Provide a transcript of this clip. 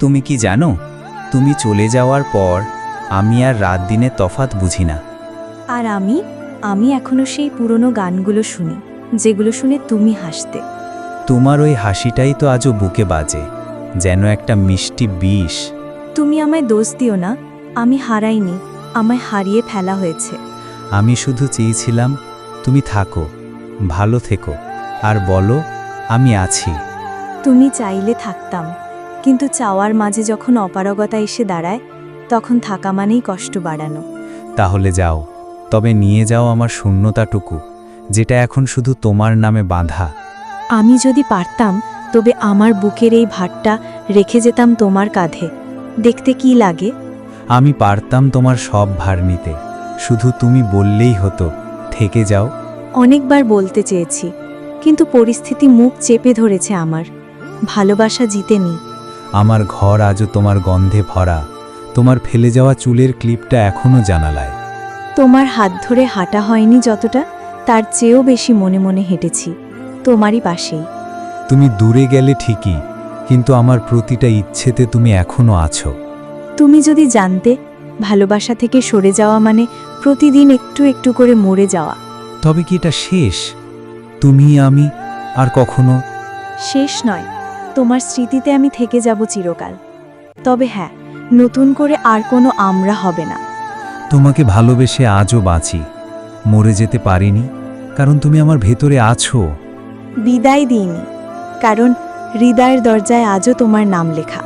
তুমি কি জানো? তুমি চলে যাওয়ার পর আমি আর রাত দিনে তফাত বুঝি না। আর আমি আমি এখনও সেই পুরনো গানগুলো শুনি যেগুলো শুনে তুমি হাসতে। তোমার ওই হাসিটাই তো আজও বুকে বাজে যেন একটা মিষ্টি বিষ। তুমি আমায় দোষ দিও না আমি হারাইনি আমায় হারিয়ে ফেলা হয়েছে। আমি শুধু চেয়েছিলাম তুমি থাকো ভালো থেকো আর বলো আমি আছি। তুমি চাইলে থাকতাম। কিন্তু চাওয়ার মাঝে যখন অপারগতা এসে দাঁড়ায় তখন থাকা মানেই কষ্ট বাড়ানো। তাহলে যাও তবে নিয়ে যাও আমার শূন্যতাটুকু যেটা এখন শুধু তোমার নামে বাঁধা। আমি যদি পারতাম তবে আমার বুকের এই ভারটা রেখে যেতাম তোমার কাঁধে। দেখতে কি লাগে? আমি পারতাম তোমার সব ভার নিতে শুধু তুমি বললেই হতো থেকে যাও। অনেকবার বলতে চেয়েছি কিন্তু পরিস্থিতি মুখ চেপে ধরেছে আমার। ভালোবাসা জিতেনি আমার ঘর আজও তোমার গন্ধে ভরা। তোমার ফেলে যাওয়া চুলের ক্লিপটা এখনও জানালায়। তোমার হাত ধরে হাঁটা হয়নি যতটা তার চেয়েও বেশি মনে মনে হেঁটেছি। তোমারই পাশেই। তুমি দূরে গেলে ঠিকই কিন্তু আমার প্রতিটা ইচ্ছেতে তুমি এখনও আছো। তুমি যদি জানতে ভালোবাসা থেকে সরে যাওয়া মানে প্রতিদিন একটু একটু করে মরে যাওয়া। তবে কি এটা শেষ? তুমি আমি আর কখনো? শেষ নয়। তোমার স্মৃতিতে আমি থেকে যাব চিরকাল। তবে হ্যাঁ নতুন করে আর কোনো আমরা হবে না। তোমাকে ভালোবেসে আজও বাঁচি। মরে যেতে পারিনি কারণ তুমি আমার ভেতরে আছো। বিদায় দিইনি কারণ হৃদয়ের দরজায় আজও তোমার নাম লেখা।